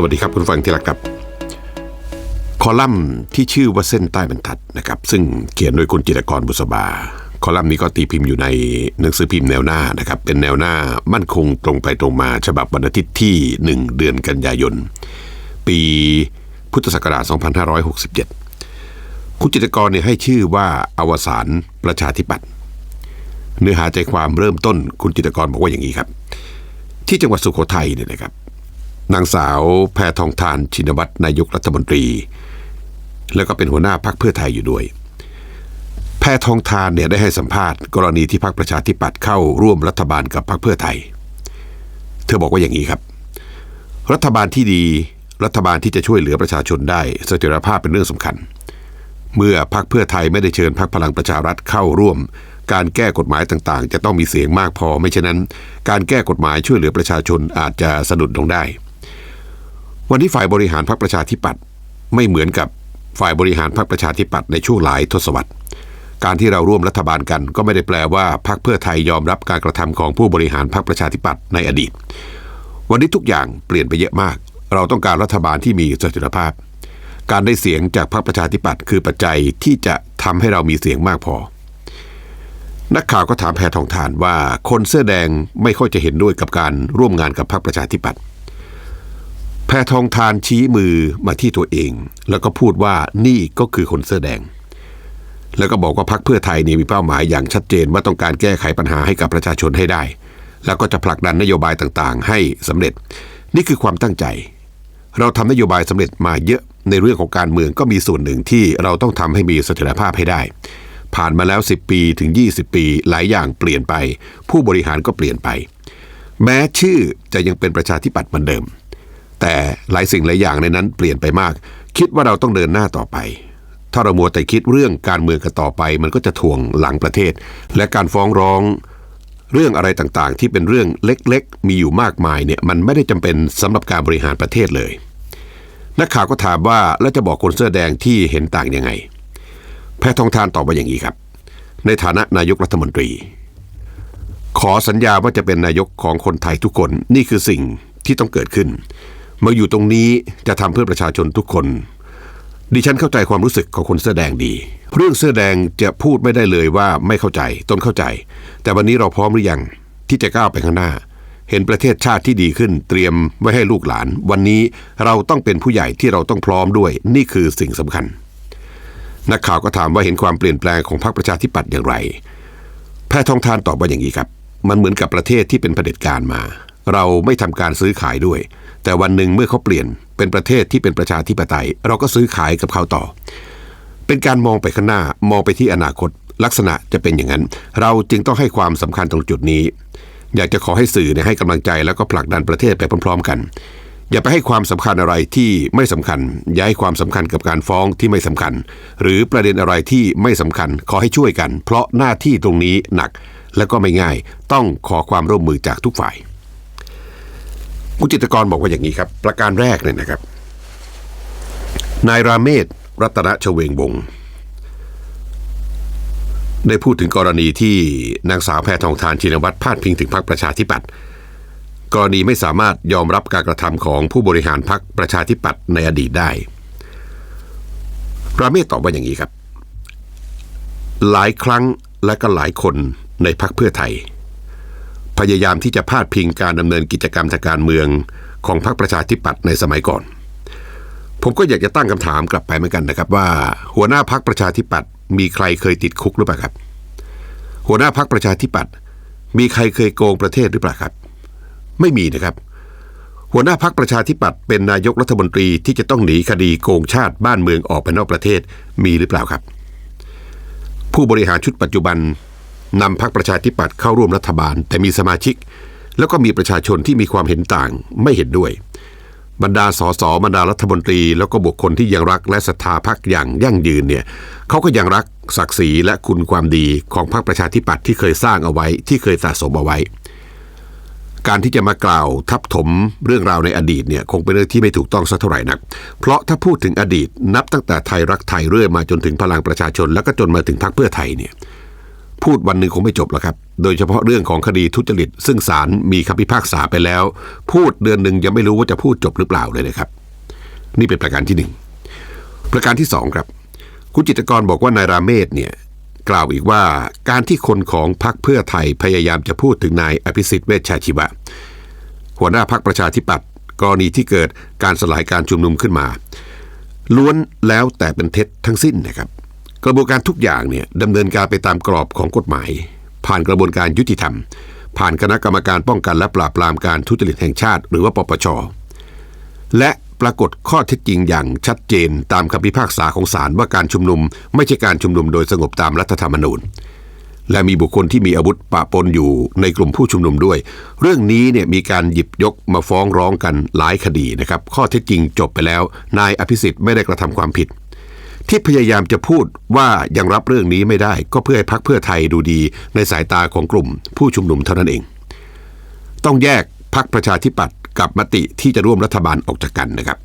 สวัสดีครับคุณฟังที่รักครับ คอลัมน์ที่ชื่อว่าเส้นใต้บรรทัดนะครับ ซึ่งเขียนโดยคุณจิตกรบุษบา คอลัมน์นี้ก็ตีพิมพ์อยู่ในหนังสือพิมพ์แนวหน้านะครับ เป็นแนวหน้ามั่นคงตรงไปตรงมาฉบับวันอาทิตย์ที่ 1 เดือนกันยายน ปีพุทธศักราช 2567 คุณจิตกรเนี่ยให้ชื่อว่าอวสานประชาธิปัตย์เนื้อหาใจความเริ่มต้นคุณจิตกรบอกว่าอย่างนี้ครับ ที่จังหวัดสุโขทัยเนี่ยนะครับ นางสาวแพทองทานชินวัตรนายกรัฐมนตรี แล้วก็เป็นหัวหน้าพักเพื่อไทยอยู่ด้วย แพทองทานเนี่ยได้ให้สัมภาษณ์ กรณีที่พักประชาธิปัตย์เข้าร่วมรัฐบาลกับพักเพื่อไทย เธอบอกว่าอย่างนี้ครับ รัฐบาลที่ดีรัฐบาลที่จะช่วยเหลือประชาชนได้เสถียรภาพเป็นเรื่องสำคัญ เมื่อพักเพื่อไทยไม่ได้เชิญพักพลังประชารัฐเข้าร่วม การแก้กฎหมายต่างๆ จะต้องมีเสียงมากพอ ไม่เช่นนั้น การแก้กฎหมายช่วยเหลือประชาชนอาจจะสะดุดลงได้ วันนี้ฝ่ายบริหารพรรคประชาธิปัตย์ไม่เหมือนกับฝ่ายบริหารพรรคประชาธิปัตย์ในช่วงหลายทศวรรษ การที่เราร่วมรัฐบาลกันก็ไม่ได้แปลว่าพรรคเพื่อไทยยอมรับการกระทำของผู้บริหารพรรคประชาธิปัตย์ในอดีต วันนี้ทุกอย่างเปลี่ยนไปเยอะมาก เราต้องการรัฐบาลที่มีเสถียรภาพ การได้เสียงจากพรรคประชาธิปัตย์คือปัจจัยที่จะทำให้เรามีเสียงมากพอ นักข่าวก็ถามแพทองทานว่าคนเสื้อแดงไม่ค่อยจะเห็นด้วยกับการร่วมงานกับพรรคประชาธิปัตย์ แพทองทานชี้มือมาที่ตัวเอง แล้วก็พูดว่านี่ก็คือคนเสื้อแดง แล้วก็บอกว่าพรรคเพื่อไทยนี่มีเป้าหมายอย่างชัดเจนว่าต้องการแก้ไขปัญหาให้กับประชาชนให้ได้ แล้วก็จะผลักดันนโยบายต่างๆ ให้สำเร็จ นี่คือความตั้งใจ เราทำนโยบายสำเร็จมาเยอะในเรื่องของการเมืองก็มีส่วนหนึ่งที่เราต้องทำให้มีเสถียรภาพให้ได้ ผ่านมาแล้ว 10 ปีถึง 20 ปีหลายอย่างเปลี่ยนไป ผู้บริหารก็เปลี่ยนไป แม้ชื่อจะยังเป็นประชาธิปัตย์เหมือนเดิม แต่หลายสิ่งหลายอย่างในนั้นเปลี่ยนไปมาก คิดว่าเราต้องเดินหน้าต่อไป ถ้าเรามัวแต่คิดเรื่องการเมืองกันต่อไป มันก็จะถ่วงหลังประเทศ และการฟ้องร้อง เรื่องอะไรต่างๆ ที่เป็นเรื่องเล็กๆ มีอยู่มากมายเนี่ยมันไม่ได้จำเป็นสำหรับการบริหารประเทศเลย นักข่าวก็ถามว่าแล้วจะบอกคนเสื้อแดงที่เห็นต่างยังไง แพทองทานตอบว่าอย่างนี้ครับ ในฐานะนายกรัฐมนตรี ขอสัญญาว่าจะเป็นนายกของคนไทยทุกคนนี่คือสิ่งที่ต้องเกิดขึ้น มาอยู่ตรงนี้จะทำเพื่อประชาชนทุกคน ดิฉันเข้าใจความรู้สึกของคนเสื้อแดงดี เรื่องเสื้อแดงจะพูดไม่ได้เลยว่าไม่เข้าใจตนเข้าใจ แต่วันนี้เราพร้อมหรือยังที่จะก้าวไปข้างหน้า เห็นประเทศชาติที่ดีขึ้น เตรียมไว้ให้ลูกหลาน วันนี้เราต้องเป็นผู้ใหญ่ที่เราต้องพร้อมด้วย นี่คือสิ่งสำคัญ นักข่าวก็ถามว่าเห็นความเปลี่ยนแปลงของพรรคประชาธิปัตย์อย่างไร แพทองทานตอบว่าอย่างนี้ครับ มันเหมือนกับประเทศที่เป็นเผด็จการมา เราไม่ทำการซื้อขายด้วย แต่วันหนึ่งเมื่อเขาเปลี่ยนเป็นประเทศที่เป็นประชาธิปไตย เราก็ซื้อขายกับเขาต่อ เป็นการมองไปข้างหน้ามองไปที่อนาคต ลักษณะจะเป็นอย่างนั้น เราจึงต้องให้ความสำคัญตรงจุดนี้ อยากจะขอให้สื่อเนี่ยให้กำลังใจแล้วก็ผลักดันประเทศไปพร้อม ๆ กัน อย่าไปให้ความสำคัญอะไรที่ไม่สำคัญ อย่าให้ความสำคัญกับการฟ้องที่ไม่สำคัญ หรือประเด็นอะไรที่ไม่สำคัญขอให้ช่วยกัน เพราะหน้าที่ตรงนี้หนักและก็ไม่ง่าย ต้องขอความร่วมมือจากทุกฝ่าย คุณจิตรกรบอกว่าอย่างนี้ครับ ประการแรกเลยนะครับ นายราเมศรัตนชเวงวงได้พูดถึงกรณีที่นางสาวแพทองทานชินวัตรพาดพิงถึงพรรคประชาธิปัตย์กรณีไม่สามารถยอมรับการกระทำของผู้บริหารพรรคประชาธิปัตย์ในอดีตได้ ราเมศตอบว่าอย่างนี้ครับ หลายครั้งและก็หลายคนในพรรคเพื่อไทย พยายามที่จะพาดพิงการดำเนินกิจกรรมทางการเมืองของพรรคประชาธิปัตย์ในสมัยก่อน ผมก็อยากจะตั้งคำถามกลับไปเหมือนกันนะครับว่า หัวหน้าพรรคประชาธิปัตย์มีใครเคยติดคุกหรือเปล่าครับ หัวหน้าพรรคประชาธิปัตย์มีใครเคยโกงประเทศหรือเปล่าครับ ไม่มีนะครับ หัวหน้าพักประชาธิปัตย์เป็นนายกรัฐมนตรีที่จะต้องหนีคดีโกงชาติบ้านเมืองออกไปนอกประเทศมีหรือเปล่าครับ ผู้บริหารชุดปัจจุบัน นำพักประชาธิปัตย์เข้าร่วมรัฐบาล แต่มีสมาชิก แล้วก็มีประชาชนที่มีความเห็นต่างไม่เห็นด้วย บรรดาสสบรรดารัฐมนตรี แล้วก็บุคคลที่ยังรักและศรัทธาพักอย่างยั่งยืนเนี่ยเขาก็ยังรักศักดิ์ศรีและคุณความดีของพรรคประชาธิปัตย์ที่เคยสร้างเอาไว้ที่เคยสะสมเอาไว้ การที่จะมากล่าวทับถมเรื่องราวในอดีตเนี่ยคงเป็นเรื่องที่ไม่ถูกต้องสักเท่าไหร่นัก เพราะถ้าพูดถึงอดีตนับตั้งแต่ไทยรักไทยเรื่อยมาจนถึงพลังประชาชน แล้วก็จนมาถึงพรรคเพื่อไทยเนี่ย พูดวันหนึ่งคงไม่จบแล้วครับ โดยเฉพาะเรื่องของคดีทุจริต ซึ่งศาลมีคำพิพากษาไปแล้ว พูดเดือนหนึ่งยังไม่รู้ว่าจะพูดจบหรือเปล่าเลยนะครับ นี่เป็นประการที่หนึ่งประการที่สองครับ คุณจิตกรบอกว่านายราเมศเนี่ยกล่าวอีกว่าการที่คนของพรรคเพื่อไทยพยายามจะพูดถึงนายอภิสิทธิ์เวชชาชีวะ หัวหน้าพรรคประชาธิปัตย์กรณีที่เกิดการสลายการชุมนุมขึ้นมา ล้วนแล้วแต่เป็นเท็จทั้งสิ้นนะครับ กระบวนการทุกอย่างเนี่ยดำเนินการไปตามกรอบของกฎหมาย ผ่านกระบวนการยุติธรรม ผ่านคณะกรรมการป้องกันและปราบปรามการทุจริตแห่งชาติ หรือว่าปปช และปรากฏข้อเท็จจริงอย่างชัดเจนตามคำพิพากษาของศาลว่าการชุมนุม ไม่ใช่การชุมนุมโดยสงบตามรัฐธรรมนูญ และมีบุคคลที่มีอาวุธปะปนอยู่ในกลุ่มผู้ชุมนุมด้วย เรื่องนี้เนี่ยมีการหยิบยกมาฟ้องร้องกันหลายคดีนะครับข้อเท็จจริงจบไปแล้ว นายอภิสิทธิ์ไม่ได้กระทำความผิด ที่พยายามจะพูดว่ายังรับเรื่องนี้ไม่ได้ ก็เพื่อให้พักเพื่อไทยดูดีในสายตาของกลุ่ม ผู้ชุมนุมเท่านั้นเอง ต้องแยกพักประชาธิปัตย์กับมติที่จะร่วมรัฐบาลออกจากกันนะครับ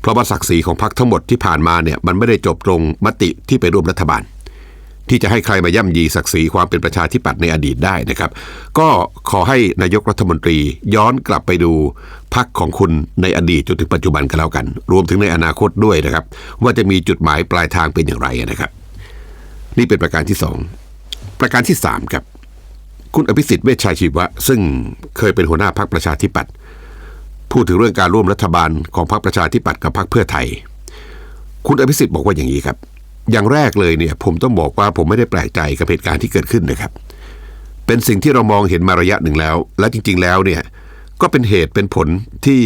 เพราะว่าศักดิ์ศรีของพักทั้งหมดที่ผ่านมาเนี่ยมันไม่ได้จบตรงมติที่ไปร่วมรัฐบาล ที่จะให้ใครมาย่ำยีศักดิ์ศรีความเป็นประชาธิปัตย์ในอดีตได้นะครับ ก็ขอให้นายกรัฐมนตรีย้อนกลับไปดูพักของคุณในอดีตจนถึงปัจจุบันกันแล้วกัน รวมถึงในอนาคตด้วยนะครับ ว่าจะมีจุดหมายปลายทางเป็นอย่างไรนะครับ นี่เป็นประการที่สองประการที่สามครับคุณอภิสิทธิ์เวชชาชีวะ ซึ่งเคยเป็นหัวหน้าพรรคประชาธิปัตย์พูดถึงเรื่องการร่วมรัฐบาลของพรรคประชาธิปัตย์กับพรรคเพื่อไทย คุณอภิสิทธิ์บอกว่าอย่างนี้ครับ อย่างแรกเลยเนี่ยผมต้องบอกว่าผมไม่ได้แปลกใจกับเหตุการณ์ที่เกิดขึ้นนะครับ เป็นสิ่งที่เรามองเห็นมาระยะหนึ่งแล้ว และจริง ๆ แล้วเนี่ยก็เป็นเหตุเป็นผลที่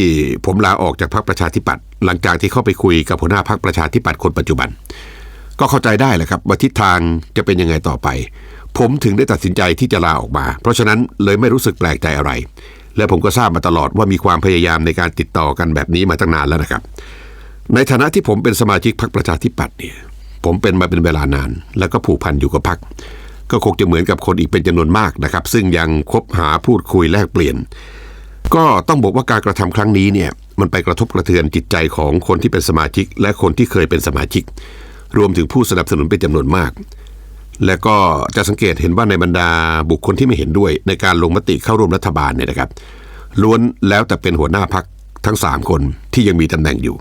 ผมลาออกจากพรรคประชาธิปัตย์หลังจากที่เข้าไปคุยกับหัวหน้าพรรคประชาธิปัตย์คนปัจจุบัน ก็เข้าใจได้แหละครับว่าทิศทางจะเป็นยังไงต่อไป ผมถึงได้ตัดสินใจที่จะลาออกมา เพราะฉะนั้นเลยไม่รู้สึกแปลกใจอะไร และผมก็ทราบมาตลอดว่ามีความพยายามในการติดต่อกันแบบนี้มาตั้งนานแล้วนะครับ ในฐานะที่ผมเป็นสมาชิกพรรคประชาธิปัตย์เนี่ย ผมเป็นมาเป็นเวลานาน แล้วก็ผูกพันอยู่กับพรรคก็คงจะเหมือนกับคนอีกเป็นจำนวนมากนะครับ ซึ่งยังคบหาพูดคุยแลกเปลี่ยน ก็ต้องบอกว่าการกระทำครั้งนี้เนี่ยมันไปกระทบกระเทือนจิตใจของคนที่เป็นสมาชิก และคนที่เคยเป็นสมาชิก รวมถึงผู้สนับสนุนเป็นจำนวนมาก และก็จะสังเกตเห็นว่าในบรรดาบุคคลที่ไม่เห็นด้วย ในการลงมติเข้าร่วมรัฐบาลเนี่ยนะครับล้วนแล้วแต่เป็นหัวหน้าพักทั้ง 3 คนที่ยังมีตำแหน่งอยู่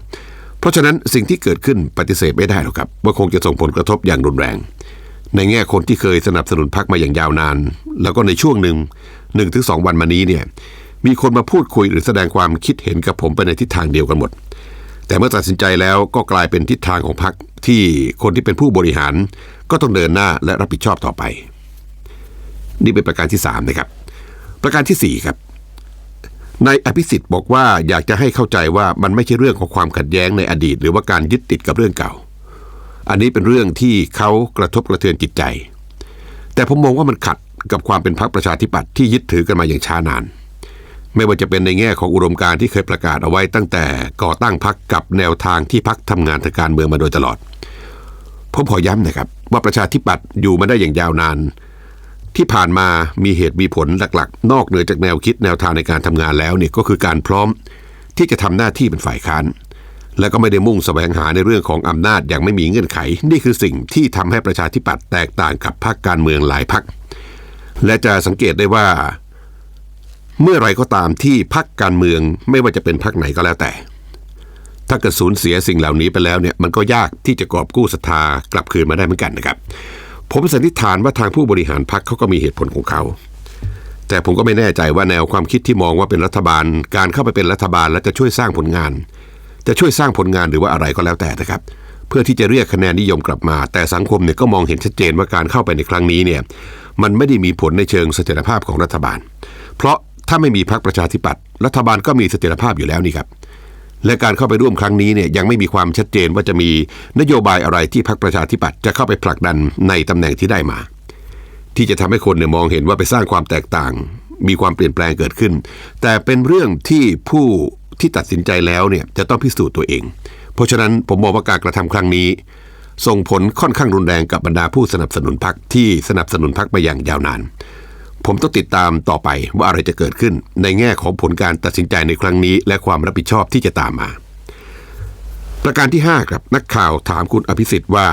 เพราะฉะนั้นสิ่งที่เกิดขึ้นปฏิเสธไม่ได้หรอกครับ ว่าคงจะส่งผลกระทบอย่างรุนแรง ในแง่คนที่เคยสนับสนุนพักมาอย่างยาวนาน แล้วก็ในช่วงหนึ่งหนึ่งถึงสองวันมานี้เนี่ยมีคนมาพูดคุยหรือแสดงความคิดเห็นกับผมไปในทิศทางเดียวกันหมด แต่เมื่อตัดสินใจแล้วก็กลายเป็นทิศทางของพรรคที่คนที่เป็นผู้บริหาร ก็ต้องเดินหน้าและรับผิดชอบต่อไป นี่เป็นประการที่สามนะครับประการที่สี่ครับ นายอภิสิทธิ์บอกว่าอยากจะให้เข้าใจว่ามันไม่ใช่เรื่องของความขัดแย้งในอดีต หรือว่าการยึดติดกับเรื่องเก่า อันนี้เป็นเรื่องที่เขากระทบกระเทือนจิตใจ แต่ผมมองว่ามันขัดกับความเป็นพรรคประชาธิปัตย์ที่ยึดถือกันมาอย่างช้านาน ไม่ว่าจะเป็นในแง่ของอุดมการณ์ที่เคยประกาศเอาไว้ตั้งแต่ก่อตั้งพักกับแนวทางที่พักทำงานทางการเมืองมาโดยตลอดผมขอย้ำนะครับว่าประชาธิปัตย์อยู่มาได้อย่างยาวนาน ที่ผ่านมามีเหตุมีผลหลักๆ นอกเหนือจากแนวคิดแนวทางในการทำงานแล้วเนี่ยก็คือการพร้อมที่จะทำหน้าที่เป็นฝ่ายค้าน และก็ไม่ได้มุ่งแสวงหาในเรื่องของอำนาจอย่างไม่มีเงื่อนไข นี่คือสิ่งที่ทำให้ประชาธิปัตย์แตกต่างกับพรรคการเมืองหลายพรรคและจะสังเกตได้ว่า เมื่อไรก็ตามที่พรรคการเมืองไม่ว่าจะเป็นพรรคไหนก็แล้วแต่ ถ้าเกิดสูญเสียสิ่งเหล่านี้ไปแล้วเนี่ยมันก็ยากที่จะกอบกู้ศรัทธากลับคืนมาได้เหมือนกันนะครับ ผมสันนิษฐานว่าทางผู้บริหารพรรคเขาก็มีเหตุผลของเขา แต่ผมก็ไม่แน่ใจว่าแนวความคิดที่มองว่าเป็นรัฐบาล การเข้าไปเป็นรัฐบาลและจะช่วยสร้างผลงาน จะช่วยสร้างผลงานหรือว่าอะไรก็แล้วแต่นะครับ เพื่อที่จะเรียกคะแนนนิยมกลับมา แต่สังคมเนี่ยก็มองเห็นชัดเจนว่าการเข้าไปในครั้งนี้เนี่ยมันไม่ได้มีผลในเชิงเสถียรภาพของรัฐบาล เพราะถ้าไม่มีพรรคประชาธิปัตย์รัฐบาลก็มีเสถียรภาพอยู่แล้วนี่ครับ และการเข้าไปร่วมครั้งนี้เนี่ยยังไม่มีความชัดเจนว่าจะมีนโยบายอะไรที่พรรคประชาธิปัตย์จะเข้าไปผลักดันในตำแหน่งที่ได้มา ที่จะทำให้คนเนี่ยมองเห็นว่าไปสร้างความแตกต่าง มีความเปลี่ยนแปลงเกิดขึ้น แต่เป็นเรื่องที่ผู้ที่ตัดสินใจแล้วเนี่ยจะต้องพิสูจน์ตัวเอง เพราะฉะนั้นผมมองว่าการกระทำครั้งนี้ ส่งผลค่อนข้างรุนแรงกับบรรดาผู้สนับสนุนพรรคที่สนับสนุนพรรคมาอย่างยาวนาน ผมต้องติดตามต่อไปว่าอะไรจะเกิดขึ้นในแง่ของผลการตัดสินใจในครั้งนี้ และความรับผิดชอบที่จะตามมา ประการที่ 5 ครับนักข่าวถามคุณอภิสิทธิ์ว่า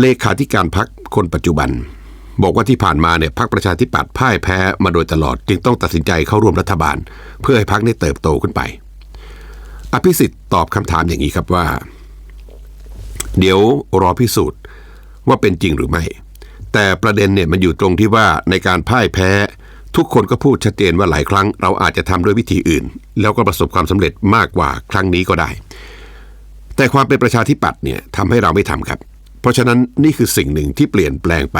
เลขาธิการพักคนปัจจุบัน บอกว่าที่ผ่านมาเนี่ยพรรคประชาธิปัตย์พ่ายแพ้มาโดยตลอดจึงต้องตัดสินใจเข้าร่วมรัฐบาล เพื่อให้พรรคนี้เติบโตขึ้นไป อภิสิทธิ์ตอบคำถามอย่างนี้ครับว่า เดี๋ยวรอพิสูจน์ว่าเป็นจริงหรือไม่ แต่ประเด็นเนี่ยมันอยู่ตรงที่ว่าในการพ่ายแพ้ ทุกคนก็พูดชัดเจนว่าหลายครั้ง เราอาจจะทำด้วยวิธีอื่น แล้วก็ประสบความสำเร็จมากกว่าครั้งนี้ก็ได้ แต่ความเป็นประชาธิปัตย์เนี่ยทำให้เราไม่ทำครับ เพราะฉะนั้นนี่คือสิ่งหนึ่งที่เปลี่ยนแปลงไป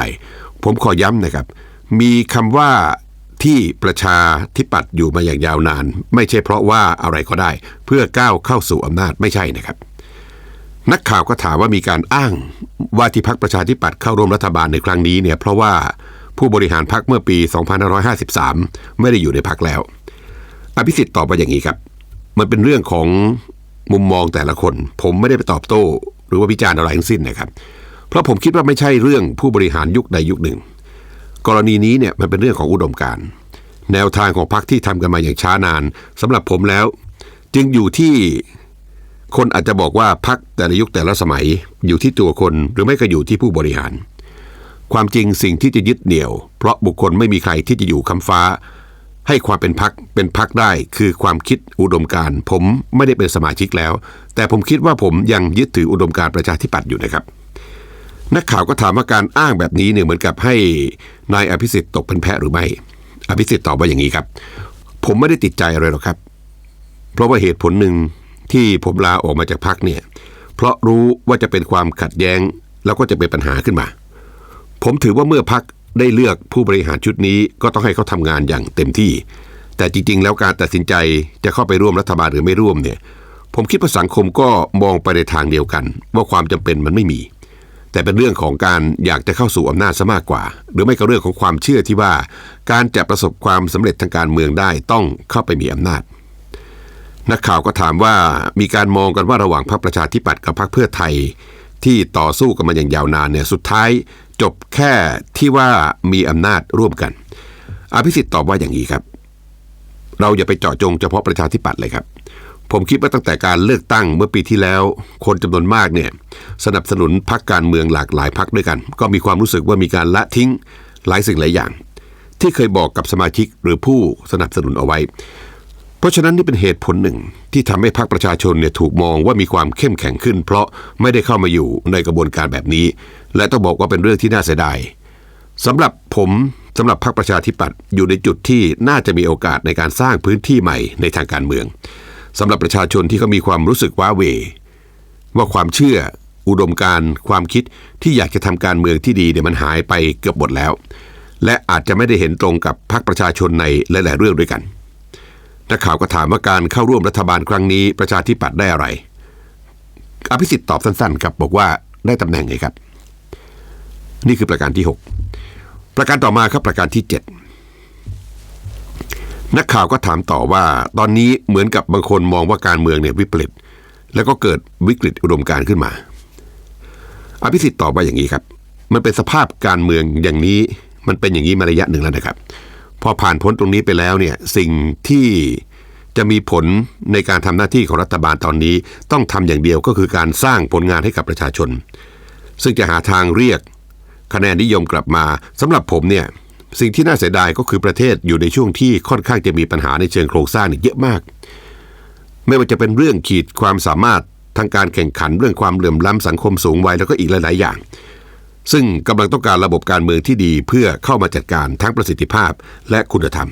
ผมขอย้ำนะครับ มีคำว่าที่ประชาธิปัตย์อยู่มาอย่างยาวนาน ไม่ใช่เพราะว่าอะไรก็ได้ เพื่อก้าวเข้าสู่อำนาจไม่ใช่นะครับ นักข่าวก็ถามว่ามีการอ้างว่าที่พักประชาธิปัตย์เข้าร่วมรัฐบาลในครั้งนี้เนี่ยเพราะว่าผู้บริหารพักเมื่อปี 2553 ไม่ได้อยู่ในพักแล้ว อภิสิทธิ์ตอบมาอย่างนี้ครับ มันเป็นเรื่องของมุมมองแต่ละคน ผมไม่ได้ไปตอบโต้ หรือว่าวิจารณ์อะไรทั้งสิ้นนะครับ เพราะผมคิดว่าไม่ใช่เรื่องผู้บริหารยุคใดยุคหนึ่ง กรณีนี้เนี่ยมันเป็นเรื่องของอุดมการณ์แนวทางของพรรคที่ทำกันมาอย่างช้านานสำหรับผมแล้ว จึงอยู่ที่ คนอาจจะบอกว่าพักแต่ละยุคแต่ละสมัยอยู่ที่ตัวคนหรือไม่ก็อยู่ที่ผู้บริหาร ความจริงสิ่งที่จะยึดเหนี่ยว เพราะบุคคลไม่มีใครที่จะอยู่คำฟ้า ให้ความเป็นพักเป็นพักได้คือความคิดอุดมการผมไม่ได้เป็นสมาชิกแล้ว แต่ผมคิดว่าผมยังยึดถืออุดมการประชาธิปัตย์อยู่นะครับ นักข่าวก็ถามว่าการอ้างแบบนี้เนี่ยเหมือนกับให้นายอภิสิทธิ์ตกเป็นแพะหรือไม่ อภิสิทธิ์ตอบว่าอย่างนี้ครับ ผมไม่ได้ติดใจอะไรหรอกครับ เพราะว่าเหตุผลหนึ่ง ที่ผมลาออกมาจากพักเนี่ย เพราะรู้ว่าจะเป็นความขัดแย้ง แล้วก็จะเป็นปัญหาขึ้นมา ผมถือว่าเมื่อพักได้เลือกผู้บริหารชุดนี้ก็ต้องให้เขาทำงานอย่างเต็มที่ แต่จริง ๆ แล้วการตัดสินใจจะเข้าไปร่วมรัฐบาลหรือไม่ร่วมเนี่ย ผมคิดว่าสังคมก็มองไปในทางเดียวกัน ว่าความจำเป็นมันไม่มี แต่เป็นเรื่องของการอยากจะเข้าสู่อำนาจซะมากกว่า หรือไม่ก็เรื่องของความเชื่อที่ว่า การจะประสบความสำเร็จทางการเมืองได้ต้องเข้าไปมีอำนาจ นักข่าวก็ถามว่ามีการมองกันว่าระหว่างพรรคประชาธิปัตย์กับพรรคเพื่อไทย ที่ต่อสู้กันมาอย่างยาวนานเนี่ยสุดท้ายจบแค่ที่ว่ามีอำนาจร่วมกัน อภิสิทธิ์ตอบว่าอย่างนี้ครับ เราอย่าไปเจาะจงเฉพาะประชาธิปัตย์เลยครับ ผมคิดว่าตั้งแต่การเลือกตั้งเมื่อปีที่แล้ว คนจำนวนมากเนี่ยสนับสนุนพรรคการเมืองหลากหลายพรรคด้วยกัน ก็มีความรู้สึกว่ามีการละทิ้งหลายสิ่งหลายอย่าง ที่เคยบอกกับสมาชิกหรือผู้สนับสนุนเอาไว้ ราะฉะนั้นนี่เป็นเหตุผลหนึ่งที่ทำให้พรรคประชาชนเนี่ยถูกมองว่ามีความเข้มแข็งขึ้น เพราะไม่ได้เข้ามาอยู่ในกระบวนการแบบนี้ และต้องบอกว่าเป็นเรื่องที่น่าเสียดายสำหรับผมสำหรับพรรคประชาธิปัตย์อยู่ในจุดที่น่าจะมีโอกาสในการสร้างพื้นที่ใหม่ในทางการเมืองสำหรับประชาชนที่เขามีความรู้สึกว้าเหวว่าความเชื่อ อุดมการความคิดที่อยากจะทำการเมืองที่ดีเนี่ยมันหายไปเกือบหมดแล้ว และอาจจะไม่ได้เห็นตรงกับพรรคประชาชนในหลาย ๆ เรื่องด้วยกัน นักข่าวก็ถามว่าการเข้าร่วมรัฐบาลครั้งนี้ประชาธิปัตย์ได้อะไร อภิสิทธิ์ตอบสั้นๆ ครับบอกว่าได้ตำแหน่งไงครับ นี่คือประการที่ 6 ประการต่อมาครับประการที่ 7 นักข่าวก็ถามต่อว่าตอนนี้เหมือนกับบางคนมองว่าการเมืองเนี่ยวิปริตแล้วก็เกิดวิกฤตอุดมการขึ้นมา อภิสิทธิ์ตอบว่าอย่างนี้ครับ มันเป็นสภาพการเมืองอย่างนี้ มันเป็นอย่างนี้มาระยะหนึ่งแล้วนะครับ พอผ่านพ้นตรงนี้ไปแล้วเนี่ยสิ่งที่จะมีผลในการทำหน้าที่ของรัฐบาลตอนนี้ต้องทำอย่างเดียวก็คือการสร้างผลงานให้กับประชาชน ซึ่งจะหาทางเรียกคะแนนนิยมกลับมาสำหรับผมเนี่ยสิ่งที่น่าเสียดายก็คือประเทศอยู่ในช่วงที่ค่อนข้างจะมีปัญหาในเชิงโครงสร้างเยเยอะมาก ไม่ว่าจะเป็นเรื่องขีดความสามารถทางการแข่งขันเรื่องความเหลื่อมล้ำสังคมสูงวัยแล้วก็อีกหลาย ๆ อย่าง ซึ่งกำลังต้องการระบบการเมืองที่ดีเพื่อเข้ามาจัดการทั้งประสิทธิภาพและคุณธรรม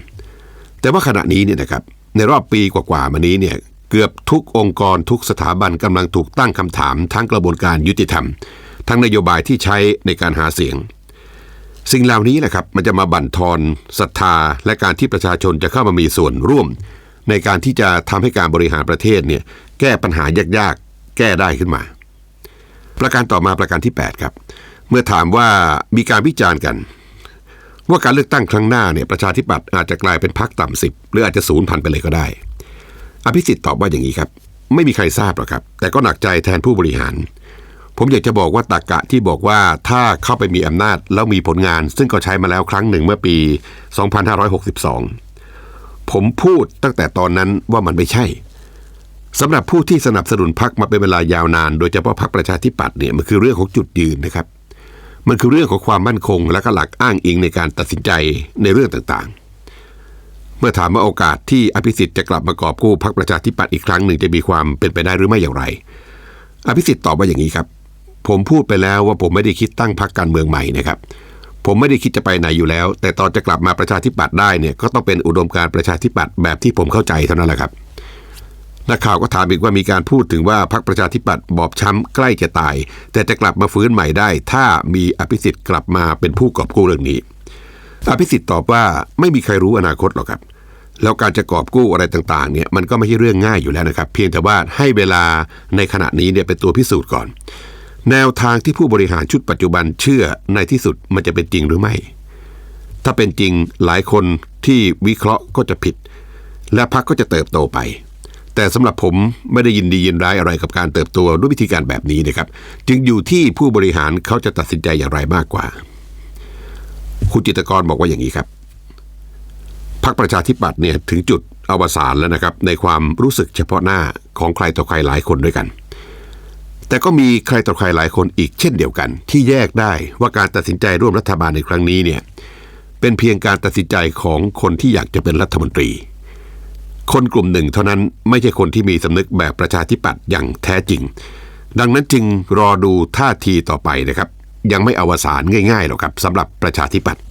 แต่ว่าขณะนี้เนี่ยนะครับในรอบปีกว่าๆมานี้เนี่ยเกือบทุกองค์กรทุกสถาบันกำลังถูกตั้งคำถามทั้งกระบวนการยุติธรรม ทั้งนโยบายที่ใช้ในการหาเสียง สิ่งเหล่านี้แหละครับมันจะมาบั่นทอนศรัทธาและการที่ประชาชนจะเข้ามามีส่วนร่วม ในการที่จะทำให้การบริหารประเทศเนี่ยแก้ปัญหายากๆ แก้ได้ขึ้นมา ประการต่อมาประการที่ 8 ครับ เมื่อถามว่ามีการวิจารณ์กัน ว่าการเลือกตั้งครั้งหน้าเนี่ยประชาธิปัตย์อาจจะกลายเป็นพักต่ำสิบหรืออาจจะศูนย์พันไปเลยก็ได้ อภิสิทธิ์ตอบว่าอย่างนี้ครับ ไม่มีใครทราบหรอกครับ แต่ก็หนักใจแทนผู้บริหาร ผมอยากจะบอกว่าตากกะที่บอกว่าถ้าเข้าไปมีอำนาจแล้วมีผลงาน ซึ่งก็ใช้มาแล้วครั้งหนึ่งเมื่อปี 2562 ผมพูดตั้งแต่ตอนนั้นว่ามันไม่ใช่สำหรับผู้ที่สนับสนุนพรรคมาเป็นเวลายาวนาน โดยเฉพาะพรรคประชาธิปัตย์เนี่ยมันคือเรื่องของจุดยืนนะครับ มันคือเรื่องของความมั่นคง และก็หลักอ้างอิงในการตัดสินใจในเรื่องต่างๆ เมื่อถามว่าโอกาสที่อภิสิทธิ์จะกลับมากอบกู้พรรคประชาธิปัตย์อีกครั้งหนึ่งจะมีความเป็นไปได้หรือไม่อย่างไร อภิสิทธิ์ตอบว่าอย่างนี้ครับ ผมพูดไปแล้วว่าผมไม่ได้คิดตั้งพรรคการเมืองใหม่นะครับ ผมไม่ได้คิดจะไปไหนอยู่แล้ว แต่ตอนจะกลับมาประชาธิปัตย์ได้เนี่ยก็ต้องเป็นอุดมการประชาธิปัตย์แบบที่ผมเข้าใจเท่านั้นแหละครับ นักข่าวก็ถามอีกว่ามีการพูดถึงว่าพรรคประชาธิปัตย์บอบช้ำใกล้จะตาย แต่จะกลับมาฟื้นใหม่ได้ ถ้ามีอภิสิทธิ์กลับมาเป็นผู้กอบกู้เรื่องนี้ อภิสิทธิ์ตอบว่าไม่มีใครรู้อนาคตหรอกครับ แล้วการจะกอบกู้อะไรต่างๆเนี่ยมันก็ไม่ใช่เรื่องง่ายอยู่แล้วนะครับ เพียงแต่ว่าให้เวลาในขณะนี้เนี่ยเป็นตัวพิสูจน์ก่อน แนวทางที่ผู้บริหารชุดปัจจุบันเชื่อในที่สุดมันจะเป็นจริงหรือไม่ ถ้าเป็นจริงหลายคนที่วิเคราะห์ก็จะผิด และพรรคก็จะเติบโตไป แต่สำหรับผมไม่ได้ยินดียินร้ายอะไรกับการเติบโตด้วยวิธีการแบบนี้นะครับ จึงอยู่ที่ผู้บริหารเขาจะตัดสินใจอย่างไรมากกว่า คุณจิตกรบอกว่าอย่างนี้ครับพรรคประชาธิปัตย์เนี่ยถึงจุดอวสานแล้วนะครับ ในความรู้สึกเฉพาะหน้าของใครต่อใครหลายคนด้วยกัน แต่ก็มีใครต่อใครหลายคนอีกเช่นเดียวกัน ที่แยกได้ว่าการตัดสินใจร่วมรัฐบาลในครั้งนี้เนี่ยเป็นเพียงการตัดสินใจของคนที่อยากจะเป็นรัฐมนตรี คนกลุ่มหนึ่งเท่านั้นไม่ใช่คนที่มีสำนึกแบบประชาธิปัตย์อย่างแท้จริง ดังนั้นจึงรอดูท่าทีต่อไปนะครับ ยังไม่อวสานง่ายๆหรอกครับสำหรับประชาธิปัตย์